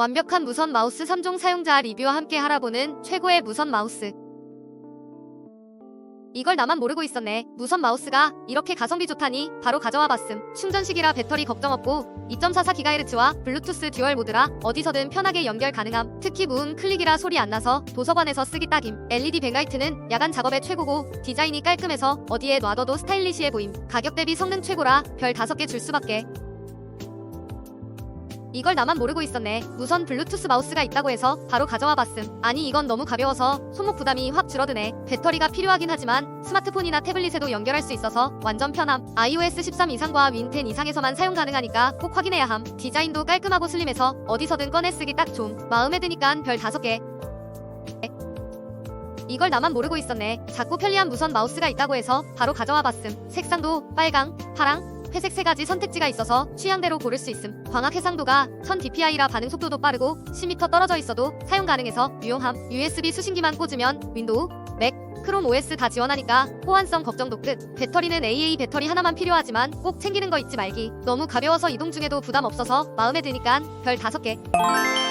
완벽한 무선 마우스 3종 사용자 리뷰와 함께 알아보는 최고의 무선 마우스. 이걸 나만 모르고 있었네. 무선 마우스가 이렇게 가성비 좋다니 바로 가져와 봤음. 충전식이라 배터리 걱정 없고 2.44GHz와 블루투스 듀얼 모드라 어디서든 편하게 연결 가능함. 특히 무음 클릭이라 소리 안 나서 도서관에서 쓰기 딱임. LED 뱅라이트는 야간 작업에 최고고 디자인이 깔끔해서 어디에 놔둬도 스타일리시해 보임. 가격 대비 성능 최고라 별 5개 줄 수밖에. 이걸 나만 모르고 있었네. 무선 블루투스 마우스가 있다고 해서 바로 가져와 봤음. 아니 이건 너무 가벼워서 손목 부담이 확 줄어드네. 배터리가 필요하긴 하지만 스마트폰이나 태블릿에도 연결할 수 있어서 완전 편함. iOS 13 이상과 윈10 이상에서만 사용 가능하니까 꼭 확인해야 함. 디자인도 깔끔하고 슬림해서 어디서든 꺼내 쓰기 딱 좋음. 마음에 드니깐 별 5개. 이걸 나만 모르고 있었네. 작고 편리한 무선 마우스가 있다고 해서 바로 가져와 봤음. 색상도 빨강, 파랑, 회색 세 가지 선택지가 있어서 취향대로 고를 수 있음. 광학 해상도가 1000dpi라 반응 속도도 빠르고 10m 떨어져 있어도 사용 가능해서 유용함. USB 수신기만 꽂으면 윈도우, 맥, 크롬 OS 다 지원하니까 호환성 걱정도 끝. 배터리는 AA 배터리 하나만 필요하지만 꼭 챙기는 거 잊지 말기. 너무 가벼워서 이동 중에도 부담 없어서 마음에 드니까 별 5개.